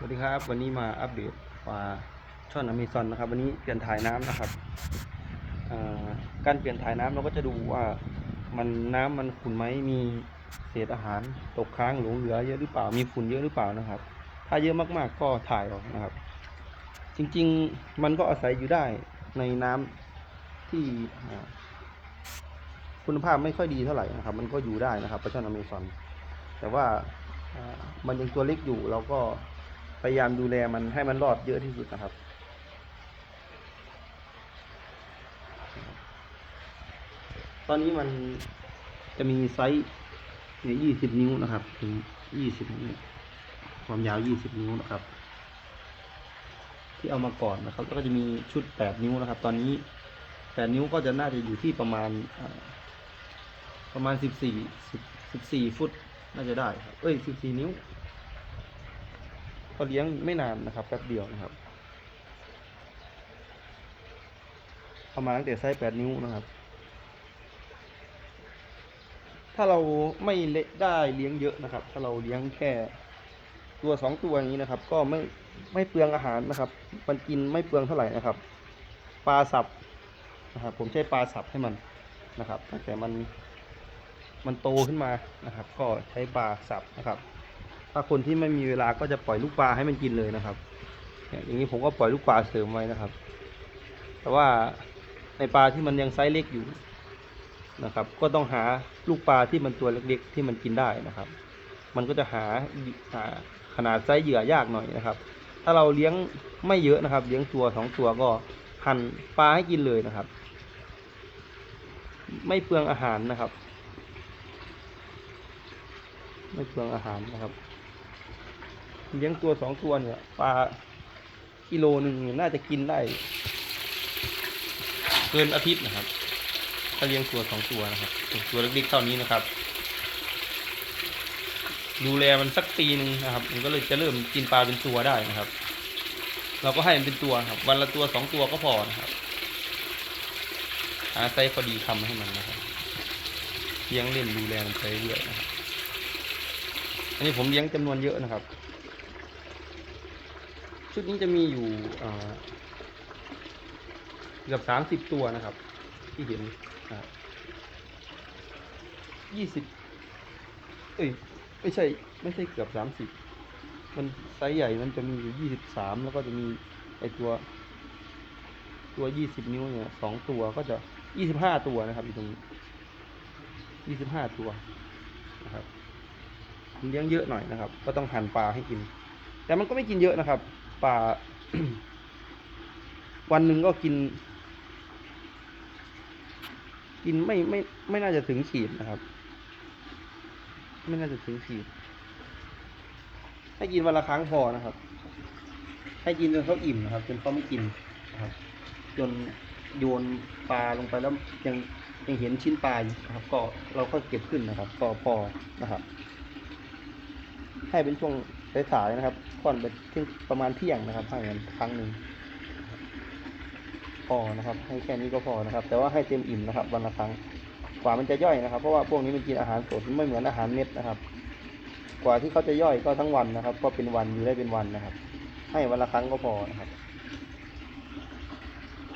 สวัสดีครับ วันนี้มาอัปเดตปลาช่อนอเมซอนนะครับ วันนี้เปลี่ยนถ่ายน้ำนะครับการเปลี่ยนถ่ายน้ำเราก็จะดูว่ามันน้ำมันขุ่นไหมมีเศษอาหารตกค้างหลงเหลือเยอะหรือเปล่ามีฝุ่นเยอะหรือเปล่านะครับ ถ้าเยอะมากๆก็ถ่ายออกนะครับ จริงๆมันก็อาศัยอยู่ได้ในน้ำที่คุณภาพไม่ค่อยดีเท่าไหร่นะครับ มันก็อยู่ได้นะครับปลาช่อนอเมซอนแต่ว่ามันยังตัวเล็กอยู่เราก็ พยายามดูแลมันให้มันรอดเยอะที่สุดนะครับ ตอนนี้มันจะมีไซส์เนี่ยยี่สิบนิ้วนะครับ ถึงยี่สิบนิ้วความยาวยี่สิบนิ้วนะครับ ที่เอามาก่อนนะครับ แล้วก็จะมีชุดแปดนิ้วนะครับ ตอนนี้แปดนิ้วก็จะน่าจะอยู่ที่ประมาณประมาณสิบสี่สิบสี่ฟุตน่าจะได้ครับ เอ้ยสิบสี่นิ้ว ก็เลี้ยงไม่นานนะครับแป๊บเดียวนะครับเอามาตั้งแต่ไซส์แปดนิ้วนะครับ ถ้าเราไม่เละได้เลี้ยงเยอะนะครับ ถ้าเราเลี้ยงแค่ตัวสองตัวนี้นะครับ ก็ไม่ไม่เปลืองอาหารนะครับ มันกินไม่เปลืองเท่าไหร่นะครับ ปลาสับนะครับ ผมใช้ปลาสับให้มันนะครับตั้งแต่มันมันโตขึ้นมานะครับ ก็ใช้ปลาสับนะครับ ถ้าคนที่ไม่มีเวลาก็จะปล่อยลูกปลาให้มันกินเลยนะครับอย่างนี้ผมก็ปล่อยลูกปลาเสริมไว้นะครับ แต่ว่าในปลาที่มันยังไซส์เล็กอยู่นะครับ ก็ต้องหาลูกปลาที่มันตัวเล็กๆ ที่มันกินได้นะครับ มันก็จะหาหาขนาดไซส์เหยื่อยากหน่อยนะครับ ถ้าเราเลี้ยงไม่เยอะนะครับ เลี้ยงตัวสองตัวก็หั่นปลาให้กินเลยนะครับ ไม่เปลืองอาหารนะครับ ไม่เปลืองอาหารนะครับ เลี้ยงตัวสองตัวเนี่ยปลากิโลหนึ่งน่าจะกินได้ เกินอาทิตย์นะครับ ถ้าเลี้ยงตัวสองตัวนะครับ ตัวเล็กๆเท่านี้นะครับ ดูแลมันสักปีหนึ่งนะครับ มันก็เลยจะเริ่มกินปลาเป็นตัวได้นะครับ เราก็ให้มันเป็นตัวครับ วันละตัวสองตัวก็พอนะครับหาไซส์พอดีทำให้มันนะครับเลี้ยงเล่นดูแลมันไปเรื่อยนะครับอันนี้ผมเลี้ยงจำนวนเยอะนะครับ ชุดนี้จะมีอยู่เกือบสามสิบตัวนะครับ ที่เห็นยี่สิบเอ้ยไม่ใช่ไม่ใช่เกือบสามสิบมันไซส์ใหญ่มันจะมีอยู่ยี่สิบสามแล้วก็จะมีไอตัวตัวยี่สิบนิ้วเนี่ยสองตัวก็จะยี่สิบห้าตัวนะครับอยู่ตรงนี้ยี่สิบห้าตัวนะครับเลี้ยงเยอะหน่อยนะครับ ก็ต้องหั่นปลาให้กิน แต่มันก็ไม่กินเยอะนะครับ ปลาวันหนึ่งก็กิน กินไม่ไม่ไม่น่าจะถึงขีดนะครับ ไม่น่าจะถึงขีด ให้กินวันละครั้งพอนะครับ ให้กินจนเขาอิ่มนะครับ จนเขาไม่กินนะครับ จนโยนปลาลงไปแล้วยังยังเห็นชิ้นปลาอยู่นะครับ ก็เราก็เก็บขึ้นนะครับ ก็พอนะครับ ให้เป็นช่วง สายๆนะครับก่อนไปที่ประมาณเที่ยงนะครับให้มันครั้งหนึ่งพอนะครับ ให้แค่นี้ก็พอนะครับ แต่ว่าให้เต็มอิ่มนะครับ วันละครั้งกว่ามันจะย่อยนะครับ เพราะว่าพวกนี้มันกินอาหารสดไม่เหมือนอาหารเม็ดนะครับ กว่าที่เขาจะย่อยก็ทั้งวันนะครับ ก็เป็นวันอยู่ได้เป็นวันนะครับ ให้วันละครั้งก็พอนะครับ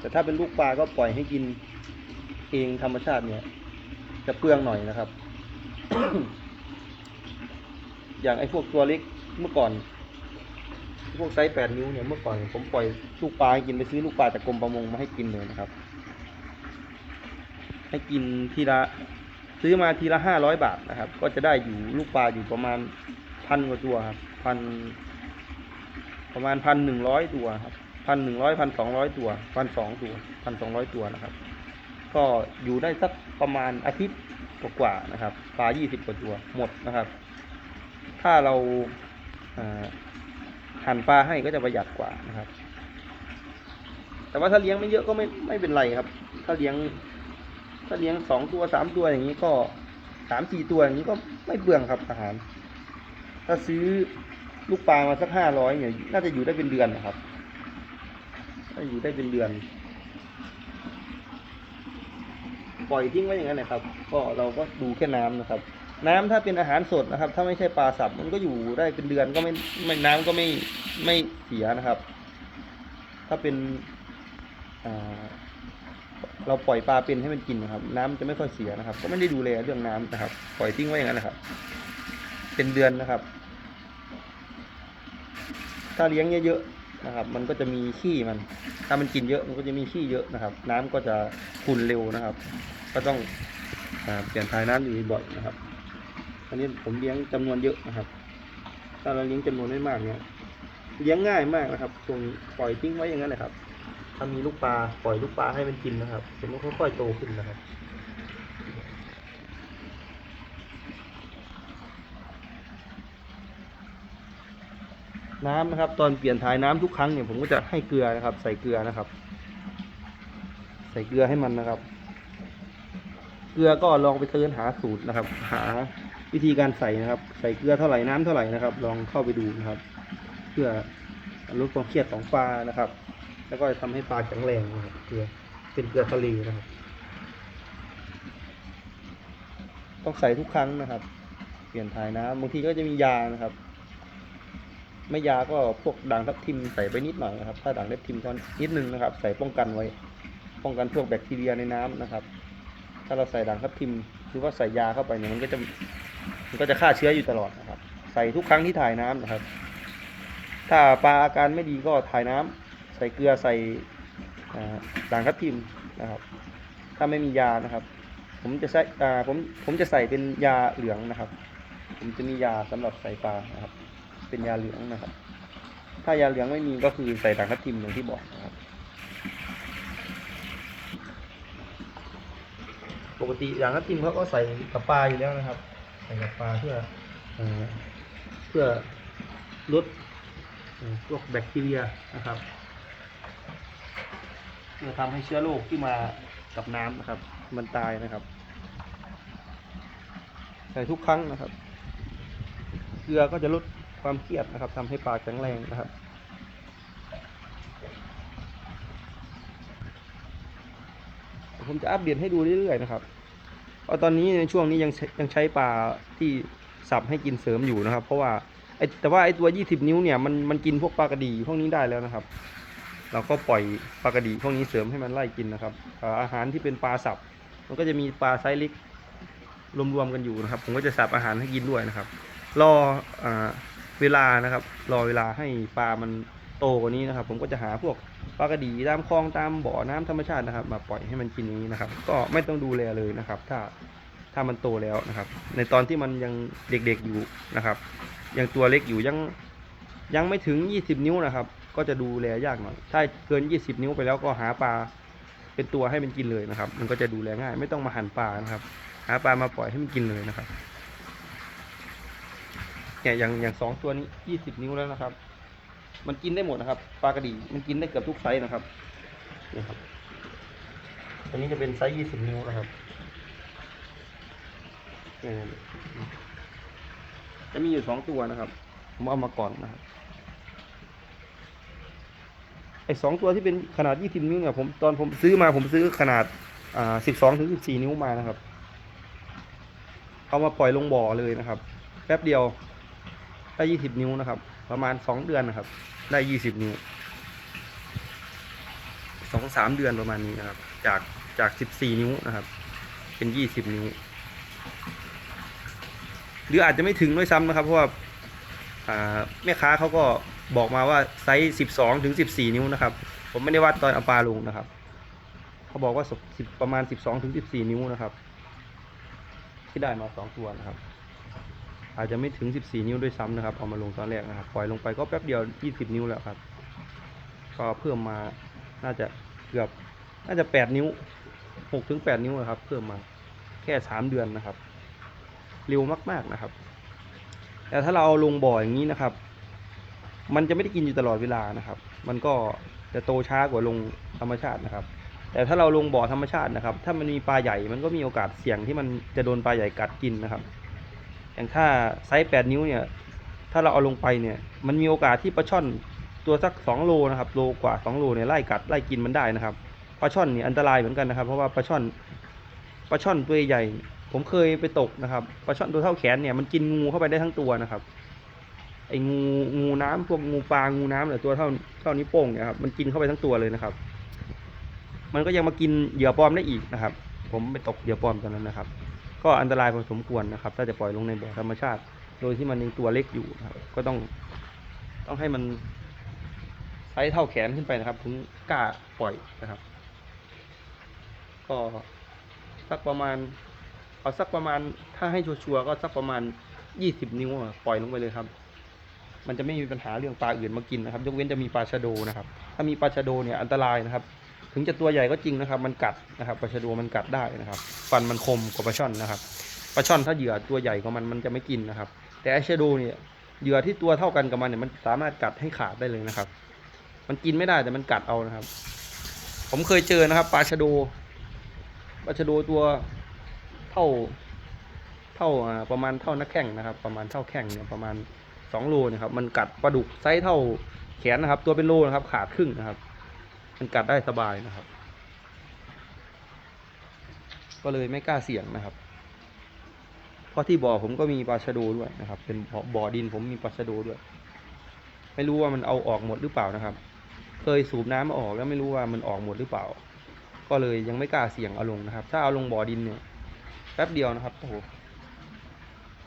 แต่ถ้าเป็นลูกปลาก็ปล่อยให้กินเองธรรมชาติเนี่ย จะเปลืองหน่อยนะครับ อย่างไอ้พวกตัวเล็ก เมื่อก่อน พวกไซส์แปดนิ้วเนี่ยเมื่อก่อนผมปล่อยลูกปลาให้กินไปซื้อลูกปลาจากกรมประมงมาให้กินเลยนะครับ ให้กินทีละซื้อมาทีละห้าร้อยบาทนะครับ ก็จะได้อยู่ลูกปลาอยู่ประมาณพันกว่าตัวครับพันประมาณพันหนึ่งร้อยตัวครับพันหนึ่งร้อยพันสองร้อยตัวพันสองตัวพันสองร้อยตัวนะครับ ก็อยู่ได้สักประมาณอาทิตย์กว่าๆนะครับปลายี่สิบกว่าตัวหมดนะครับ ถ้าเรา หั่นปลาให้ก็จะประหยัดกว่านะครับ แต่ว่าถ้าเลี้ยงไม่เยอะก็ไม่ไม่เป็นไรครับ ถ้าเลี้ยง ถ้าเลี้ยงสองตัวสามตัวอย่างนี้ก็สามสี่ตัวอย่างนี้ก็ไม่เปลืองครับอาหาร ถ้าซื้อลูกปลามาสักห้าร้อยเนี่ยน่าจะอยู่ได้เป็นเดือนนะครับน่าจะอยู่ได้เป็นเดือน ปล่อยทิ้งไว้อย่างนั้นนะครับ ก็เราก็ดูแค่น้ำนะครับ น้ำถ้าเป็นอาหารสดนะครับ ถ้าไม่ใช่ปลาสับมันก็อยู่ได้เป็นเดือนก็ไม่ไม่น้ำก็ไม่ไม่เสียนะครับ ถ้าเป็นเราปล่อยปลาเป็นให้มันกินนะครับ น้ำจะไม่ค่อยเสียนะครับ ก็ไม่ได้ดูแลเรื่องน้ำนะครับ ปล่อยทิ้งไว้อย่างนั้นนะครับ เป็นเดือนนะครับ ถ้าเลี้ยงเยอะๆนะครับ มันก็จะมีขี้มัน ถ้ามันกินเยอะมันก็จะมีขี้เยอะนะครับ น้ำก็จะขุ่นเร็วนะครับ ก็ต้องเปลี่ยนถ่ายน้ำอยู่บ่อยนะครับ อันนี้ผมเลี้ยงจำนวนเยอะนะครับ ถ้าเราเลี้ยงจำนวนไม่มากเนี่ยเลี้ยงง่ายมากนะครับตรงปล่อยทิ้งไว้อย่างนั้นแหละครับ ถ้ามีลูกปลาปล่อยลูกปลาให้มันกินนะครับเดี๋ยวมันค่อยๆโตขึ้นนะครับน้ำนะครับ ตอนเปลี่ยนถ่ายน้ำทุกครั้งเนี่ยผมก็จะให้เกลือนะครับ ใส่เกลือนะครับ ใส่เกลือให้มันนะครับ เกลือก็ลองไปเสิร์ชหาสูตรนะครับ หา วิธีการใส่นะครับ ใส่เกลือเท่าไหร่น้ำเท่าไหร่นะครับ ลองเข้าไปดูนะครับ เพื่อลดความเครียดของปลานะครับ แล้วก็ทำให้ปลาแข็งแรงนะครับเกลือเป็นเกลือทะเลนะครับ ต้องใส่ทุกครั้งนะครับ เปลี่ยนถ่ายน้ำบางทีก็จะมียานะครับ ไม่ยาก็พวกด่างทับทิมใส่ไปนิดหน่อยนะครับ ถ้าด่างทับทิมก็นิดนึงนะครับ ใส่ป้องกันไว้ ป้องกันพวกแบคทีเรียในน้ำนะครับ ถ้าเราใส่ด่างทับทิมหรือว่าใส่ยาเข้าไปเนี่ยมันก็จะ มันก็จะฆ่าเชื้ออยู่ตลอดนะครับ ใส่ทุกครั้งที่ถ่ายน้ำนะครับ ถ้าปลาอาการไม่ดีก็ถ่ายน้ำใส่เกลือใส่อ่าด่างทับทิมนะครับ ถ้าไม่มียานะครับ ผมจะใส่อ่าผมผมจะใส่เป็นยาเหลืองนะครับ ผมจะมียาสำหรับใส่ปลานะครับ เป็นยาเหลืองนะครับ ถ้ายาเหลืองไม่มีก็คือใส่ด่างทับทิมอย่างที่บอกนะครับปกติด่างทับทิมเขาก็ใส่กับปลาอยู่แล้วนะครับ ใส่กับปลาเพื่อเพื่อลดพวกแบคทีเรียนะครับเพื่อทำให้เชื้อโรคที่มากับน้ำนะครับ มันตายนะครับ ใส่ทุกครั้งนะครับ เกลือก็จะลดความเครียดนะครับทำให้ปลาแข็งแรงนะครับผมจะอัปเดตให้ดูเรื่อยๆนะครับ พราะตอนนี้ในช่วงนี้ยังยังใช้ปลาที่สับให้กินเสริมอยู่นะครับ เพราะว่าไอแต่ว่าไอตัว 20 นิ้วเนี่ยมันมันกินพวกปลากระดีพวกนี้ได้แล้วนะครับ เราก็ปล่อยปลากระดีพวกนี้เสริมให้มันไล่กินนะครับอาหารที่เป็นปลาสับ มันก็จะมีปลาไซส์เล็กรวมๆกันอยู่นะครับ ผมก็จะสับอาหารให้กินด้วยนะครับ รออาเวลานะครับ รอเวลาให้ปลามันโตกว่านี้นะครับ ผมก็จะหาพวก ปลากระดีตามคลองตามบ่อน้ำธรรมชาตินะครับ มาปล่อยให้มันกินอย่างนี้นะครับ ก็ไม่ต้องดูแลเลยนะครับ ถ้าถ้ามันโตแล้วนะครับ ในตอนที่มันยังเด็กๆอยู่นะครับยังตัวเล็กอยู่ยังยังไม่ถึง 20 นิ้วนะครับ ก็จะดูแลยากหน่อย ถ้าเกิน 20 นิ้วไปแล้วก็หาปลาเป็นตัวให้มันกินเลยนะครับ มันก็จะดูแลง่าย ไม่ต้องมาหั่นปลานะครับ หาปลามาปล่อยให้มันกินเลยนะครับเนี่ยอย่างอย่างสองตัวนี้ยี่สิบนิ้วแล้วนะครับ มันกินได้หมดนะครับปลากระดีมันกินได้เกือบทุกไซส์นะครับนี่ครับตัวนี้จะเป็นไซส์ยี่สิบนิ้วนะครับเนี่ยจะมีอยู่สองตัวนะครับ ผมเอามาก่อนนะครับไอ้สองตัวที่เป็นขนาดยี่สิบนิ้วเนี่ยผมตอนผมซื้อมาผมซื้อขนาดอ่าสิบสองถึงสิบสี่นิ้วมานะครับ เอามาปล่อยลงบ่อเลยนะครับ แป๊บเดียว ได้ยี่สิบนิ้วนะครับ ประมาณสองเดือนนะครับ ได้ยี่สิบนิ้วสองสามเดือนประมาณนี้นะครับ จากจากสิบสี่นิ้วนะครับ เป็นยี่สิบนิ้ว หรืออาจจะไม่ถึงด้วยซ้ำนะครับ เพราะว่าอ่าแม่ค้าเขาก็บอกมาว่าไซส์สิบสองถึงสิบสี่นิ้วนะครับ ผมไม่ได้วัดตอนเอาปลาลงนะครับเขาบอกว่าสิบประมาณสิบสองถึงสิบสี่นิ้วนะครับ ที่ได้มาสองตัวนะครับ อาจจะไม่ถึง 14 นิ้วด้วยซ้ำนะครับ เอามาลงตอนแรกนะครับ ปล่อยลงไปก็แป๊บเดียว 20 นิ้วแล้วครับ ก็เพิ่มมา น่าจะเกือบ น่าจะ 8 นิ้ว 6 ถึง 8 นิ้วนะครับ เพิ่มมา แค่ 3 เดือนนะครับ เร็วมาก ๆ นะครับ แต่ถ้าเราเอาลงบ่ออย่างนี้นะครับ มันจะไม่ได้กินอยู่ตลอดเวลานะครับ มันก็จะโตช้ากว่าลงธรรมชาตินะครับ แต่ถ้าเราลงบ่อธรรมชาตินะครับ ถ้ามันมีปลาใหญ่ มันก็มีโอกาสเสี่ยงที่มันจะโดนปลาใหญ่กัดกินนะครับ อย่างถ้าไซส์ 8 นิ้วเนี่ย ถ้าเราเอาลงไปเนี่ย มันมีโอกาสที่ปลาช่อนตัวสัก 2 โลนะครับ โลกว่า 2 โลเนี่ยไล่กัดไล่กินมันได้นะครับ ปลาช่อนเนี่ยอันตรายเหมือนกันนะครับ เพราะว่าปลาช่อน ปลาช่อนตัวใหญ่ ผมเคยไปตกนะครับ ปลาช่อนตัวเท่าแขนเนี่ยมันกินงูเข้าไปได้ทั้งตัวนะครับ ไอ้งูงูน้ำพวกงูปลา งูน้ำหรือตัวเท่าเท่านิ้โป้งเนี่ยครับ มันกินเข้าไปทั้งตัวเลยนะครับ มันก็ยังมากินเหยื่อปลอมได้อีกนะครับ ผมไปตกเหยื่อปลอมตอนนั้นนะครับ ก็อันตรายพอสมควรนะครับ ถ้าจะปล่อยลงในบ่อธรรมชาติ โดยที่มันยังตัวเล็กอยู่นะครับ ก็ต้องต้องให้มันไซส์เท่าแขนขึ้นไปนะครับ ถึงกล้าปล่อยนะครับ ก็สักประมาณ เอาสักประมาณ ถ้าให้ชัวร์ๆก็สักประมาณยี่สิบนิ้วปล่อยลงไปเลยครับ มันจะไม่มีปัญหาเรื่องปลาอื่นมากินนะครับ ยกเว้นจะมีปลาชะโดนะครับ ถ้ามีปลาชะโดเนี่ยอันตรายนะครับ ถึงจะตัวใหญ่ก็จริงนะครับ มันกัดนะครับปลาชะโดมันกัดได้นะครับ ฟันมันคมกว่าปลาช่อนนะครับปลาช่อนถ้าเหยื่อตัวใหญ่กว่ามันมันจะไม่กินนะครับ แต่ไอชะโดเนี่ยเหยื่อที่ตัวเท่ากันกับมันเนี่ยมันสามารถกัดให้ขาดได้เลยนะครับ มันกินไม่ได้แต่มันกัดเอานะครับ ผมเคยเจอนะครับปลาชะโดปลาชะโดตัวเท่าเท่าประมาณเท่านักแข่งนะครับ ประมาณเท่าแข่งเนี่ยประมาณสองโลนะครับ มันกัดปลาดุกไซส์เท่าแขนนะครับ ตัวเป็นโลนะครับ ขาดครึ่งนะครับ มันกัดได้สบายนะครับ ก็เลยไม่กล้าเสี่ยงนะครับ เพราะที่บ่อผมก็มีปลาชะโดด้วยนะครับ เป็นบ่อบ่อดินผมมีปลาชะโดด้วย ไม่รู้ว่ามันเอาออกหมดหรือเปล่านะครับ เคยสูบน้ำออกแล้วไม่รู้ว่ามันออกหมดหรือเปล่า ก็เลยยังไม่กล้าเสี่ยงเอาลงนะครับ ถ้าเอาลงบ่อดินเนี่ยแป๊บเดียวนะครับโอ้โห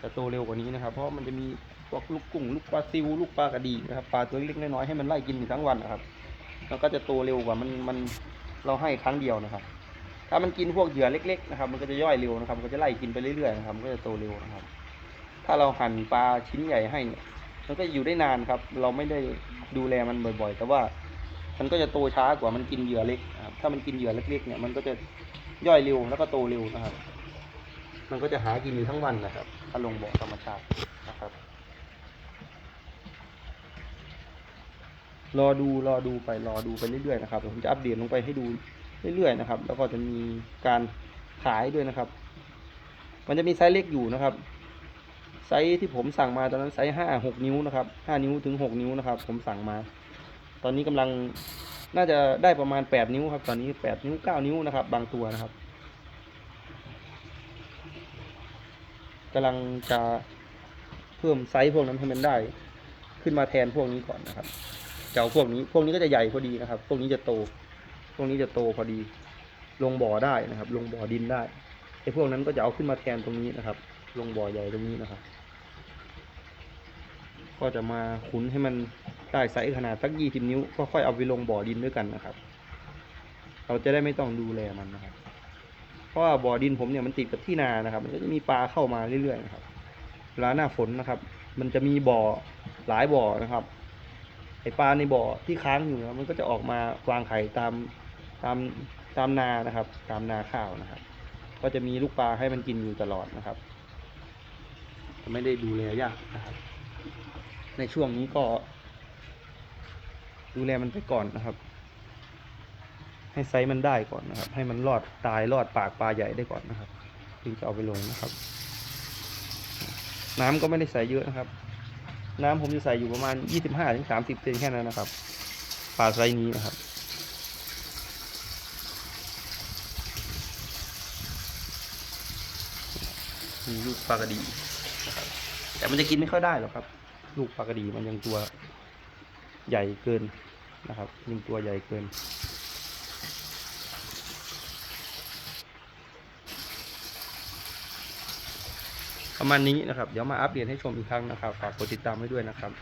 จะโตเร็วกว่านี้นะครับ เพราะมันจะมีพวกลูกกุ้งลูกปลาซิวลูกปลากระดีนะครับปลาตัวเล็กๆน้อยๆให้มันไล่กินอยู่ทั้งวันนะครับ มันก็จะโตเร็วกว่ามันมันเราให้ครั้งเดียวนะครับ ถ้ามันกินพวกเหยื่อเล็ก ๆ นะครับ มันก็จะย่อยเร็วนะครับ มันก็จะไล่กินไปเรื่อยๆนะครับมันก็จะโตเร็วนะครับ ถ้าเราหั่นปลาชิ้นใหญ่ให้เนี่ยมันก็อยู่ได้นานครับ เราไม่ได้ดูแลมันบ่อย ๆ แต่ว่ามันก็จะโตช้ากว่ามันกินเหยื่อเล็กครับถ้ามันกินเหยื่อเล็กๆเนี่ยมันก็จะย่อยเร็วแล้วก็โตเร็วนะครับ มันก็จะหากินอยู่ทั้งวันนะครับถ้าลงบ่อธรรมชาตินะครับ รอดูรอดูไปรอดูไปเรื่อยๆนะครับผมจะอัปเดตลงไปให้ดูเรื่อยๆนะครับ แล้วก็จะมีการขายด้วยนะครับ มันจะมีไซส์เล็กอยู่นะครับ ไซส์ที่ผมสั่งมาตอนนั้นไซส์ห้าหกนิ้วนะครับห้านิ้วถึงหกนิ้วนะครับ ผมสั่งมา ตอนนี้กำลังน่าจะได้ประมาณแปดนิ้วครับ ตอนนี้แปดนิ้วเก้านิ้วนะครับ บางตัวนะครับกำลังจะเพิ่มไซส์พวกนั้นให้มันได้ ขึ้นมาแทนพวกนี้ก่อนนะครับ จะเอาพวกนี้ พวกนี้ก็จะใหญ่พอดีนะครับ พวกนี้จะโต พวกนี้จะโตพอดี ลงบ่อได้นะครับ ลงบ่อดินได้ไอ้พวกนั้นก็จะเอาขึ้นมาแทนตรงนี้นะครับ ลงบ่อใหญ่ตรงนี้นะครับ ก็จะมาขุนให้มันได้ไซส์ขนาดสักยี่สิบนิ้ว ก็ค่อยเอาไปลงบ่อดินด้วยกันนะครับ เราจะได้ไม่ต้องดูแลมันนะครับ เพราะว่าบ่อดินผมเนี่ยมันติดกับที่นานะครับ มันก็จะมีปลาเข้ามาเรื่อยๆนะครับเวลาหน้าฝนนะครับ มันจะมีบ่อหลายบ่อนะครับ ไอปลาในบ่อที่ค้างอยู่นะครับมันก็จะออกมาวางไข่ตามตามตามนานะครับ ตามนาข้าวนะครับ ก็จะมีลูกปลาให้มันกินอยู่ตลอดนะครับ ไม่ได้ดูแลยากนะครับ ในช่วงนี้ก็ ดูแลมันไปก่อนนะครับ ให้ไซส์มันได้ก่อนนะครับ ให้มันรอดตายรอดปากปลาใหญ่ได้ก่อนนะครับถึงจะเอาไปลงนะครับ น้ำก็ไม่ได้ใส่เยอะนะครับ น้ำผมจะใส่อยู่ประมาณ25ถึง30เซนแค่นั้นนะครับปลาไซนี้นะครับมีลูกปลากระดี แต่มันจะกินไม่ค่อยได้หรอกครับ ลูกปลากระดีมันยังตัวใหญ่เกินนะครับ ยังตัวใหญ่เกิน ประมาณนี้นะครับ เดี๋ยวมาอัปเดตให้ชมอีกครั้งนะครับ ฝากกดติดตามไว้ด้วยนะครับ